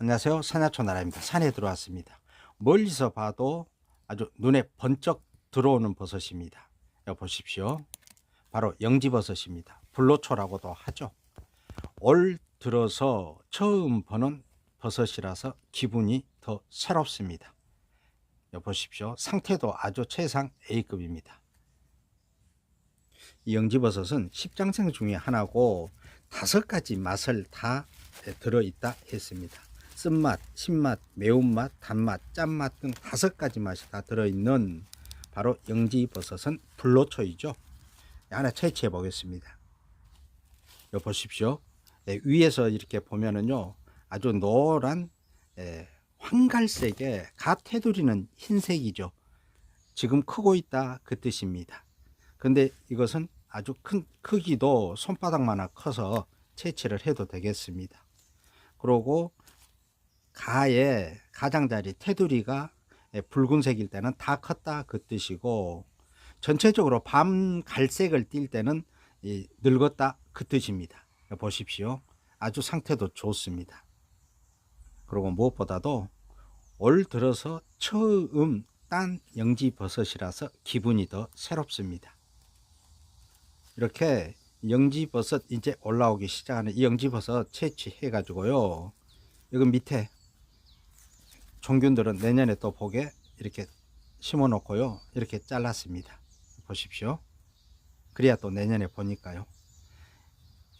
안녕하세요. 산야초 나라입니다. 산에 들어왔습니다. 멀리서 봐도 아주 눈에 번쩍 들어오는 버섯입니다. 여기 보십시오. 바로 영지버섯입니다. 불로초라고도 하죠. 올 들어서 처음 보는 버섯이라서 기분이 더 새롭습니다. 여기 보십시오. 상태도 아주 최상 A급입니다. 이 영지버섯은 십장생 중에 하나고 다섯 가지 맛을 다 들어있다 했습니다. 쓴맛, 신맛, 매운맛, 단맛, 짠맛 등 다섯 가지 맛이 다 들어있는 바로 영지버섯은 불로초이죠. 하나 채취해 보겠습니다. 요 보십시오. 예, 위에서 이렇게 보면은요, 아주 노란 예, 황갈색의 갓 테두리는 흰색이죠. 지금 크고 있다 그 뜻입니다. 근데 이것은 아주 큰 크기도 손바닥만한 커서 채취를 해도 되겠습니다. 그리고 가의 가장자리 테두리가 예, 붉은색일 때는 다 컸다 그 뜻이고 전체적으로 밤 갈색을 띌 때는 이 늙었다 그 뜻입니다. 보십시오. 아주 상태도 좋습니다. 그리고 무엇보다도 올 들어서 처음 딴 영지 버섯이라서 기분이 더 새롭습니다. 이렇게 영지 버섯 이제 올라오기 시작하는 이 영지 버섯 채취해 가지고요. 이거 밑에 종균들은 내년에 또 보게 이렇게 심어 놓고요. 이렇게 잘랐습니다. 보십시오. 그래야 또 내년에 보니까요.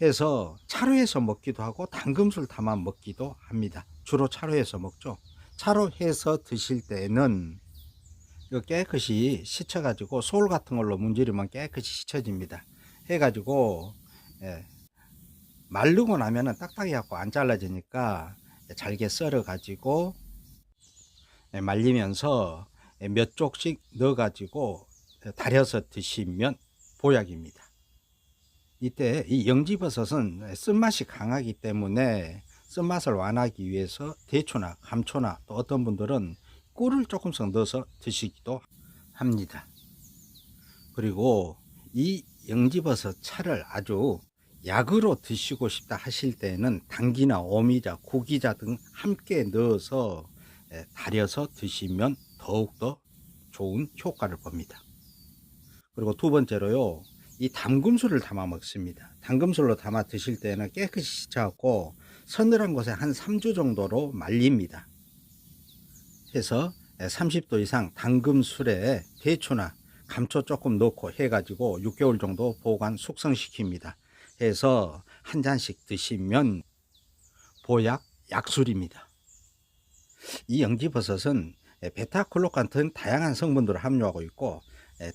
해서 차로해서 먹기도 하고 당금술 담아 먹기도 합니다. 주로 차로해서 먹죠. 차로 해서 드실 때는 이거 깨끗이 씻어 가지고 소울 같은 걸로 문지르면 깨끗이 씻어집니다. 해 가지고 예, 마르고 나면은 딱딱해 갖고 안 잘라지니까 잘게 썰어 가지고 예, 말리면서 예, 몇 쪽씩 넣어가지고 달여서 드시면 보약입니다. 이때 이 영지버섯은 쓴맛이 강하기 때문에 쓴맛을 완화하기 위해서 대추나 감초나 또 어떤 분들은 꿀을 조금씩 넣어서 드시기도 합니다. 그리고 이 영지버섯 차를 아주 약으로 드시고 싶다 하실 때는 당기나 오미자, 고기자 등 함께 넣어서 에, 달여서 드시면 더욱더 좋은 효과를 봅니다. 그리고 두 번째로요, 이 담금술을 담아 먹습니다. 담금술로 담아 드실 때는 깨끗이 씻어갖고 서늘한 곳에 한 3주 정도로 말립니다. 해서 30도 이상 담금술에 대추나 감초 조금 넣고 해가지고 6개월 정도 보관 숙성시킵니다. 해서 한 잔씩 드시면 보약 약술입니다. 이 영지버섯은 베타콜록 같은 다양한 성분들을 함유하고 있고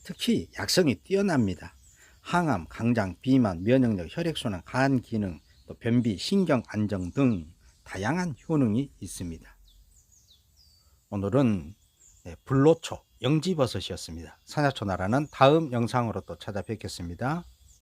특히 약성이 뛰어납니다. 항암, 강장, 비만, 면역력, 혈액순환, 간 기능, 또 변비, 신경 안정 등 다양한 효능이 있습니다. 오늘은 불로초, 영지버섯이었습니다. 산야초 나라는 다음 영상으로 또 찾아뵙겠습니다.